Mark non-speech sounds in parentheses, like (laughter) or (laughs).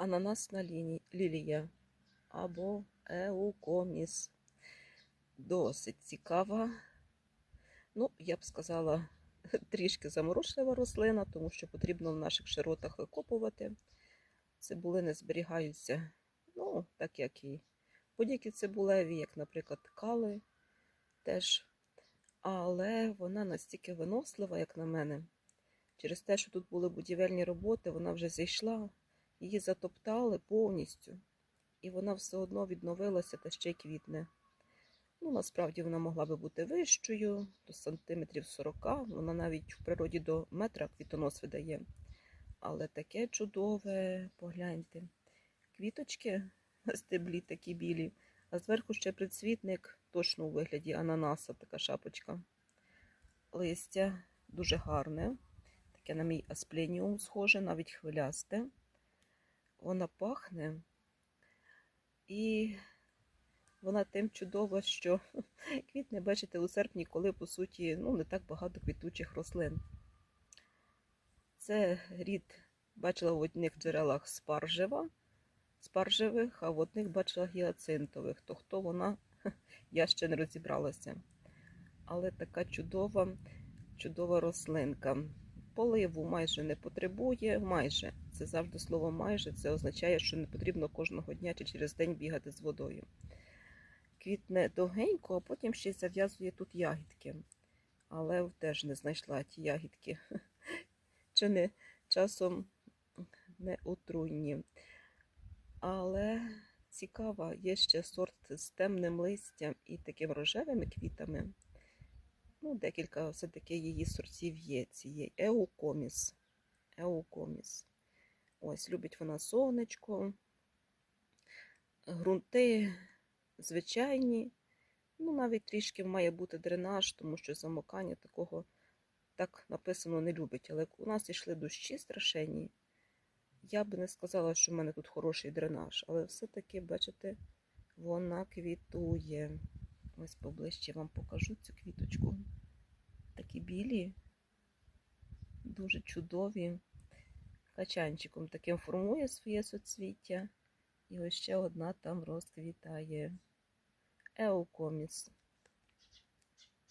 ананасна лілія або еукоміс. Досить цікава. Ну, я б сказала, (laughs) трішки заморочлива рослина, тому що потрібно в наших широтах викопувати. Цибулини зберігаються, ну, так як і будь-які цибулеві, як, наприклад, кали теж. Але вона настільки винослива, як на мене. Через те, що тут були будівельні роботи, вона вже зійшла, її затоптали повністю. І вона все одно відновилася та ще й квітне. Ну, насправді вона могла би бути вищою, до сантиметрів 40. Вона навіть в природі до метра квітонос видає. Але таке чудове, погляньте. Квіточки на (laughs) стеблі такі білі, а зверху ще прицвітник, точно у вигляді ананаса, така шапочка. Листя дуже гарне, таке на мій аспленіум схоже, навіть хвилясте. Вона пахне. І вона тим чудова, що (laughs) квітне, бачите, у серпні, коли, по суті, ну, не так багато квітучих рослин. Це рід бачила в одних джерелах спаржева, спаржевих, а в одних бачила гіацинтових. То хто вона, (laughs) я ще не розібралася. Але така чудова, чудова рослинка. Поливу майже не потребує, майже. Це завжди слово майже. Це означає, що не потрібно кожного дня чи через день бігати з водою. Квітне довгенько, а потім ще зав'язує тут ягідки. Але теж не знайшла ті ягідки. (laughs) Чи не часом не отруйні. Але цікава, є ще сорт з темним листям і такими рожевими квітами. Ну, декілька все-таки її сортів є. Цієї еукоміс. Еукоміс. Ось, любить вона сонечко, ґрунти звичайні. Ну, навіть трішки має бути дренаж, тому що замокання такого так написано не любить. Але у нас йшли дощі страшенні. Я би не сказала, що в мене тут хороший дренаж, але все-таки, бачите, вона квітує. Ось поближче вам покажу цю квіточку. Білі, дуже чудові. Качанчиком таким формує своє соцвіття. І ось ще одна там розквітає. Еукоміс.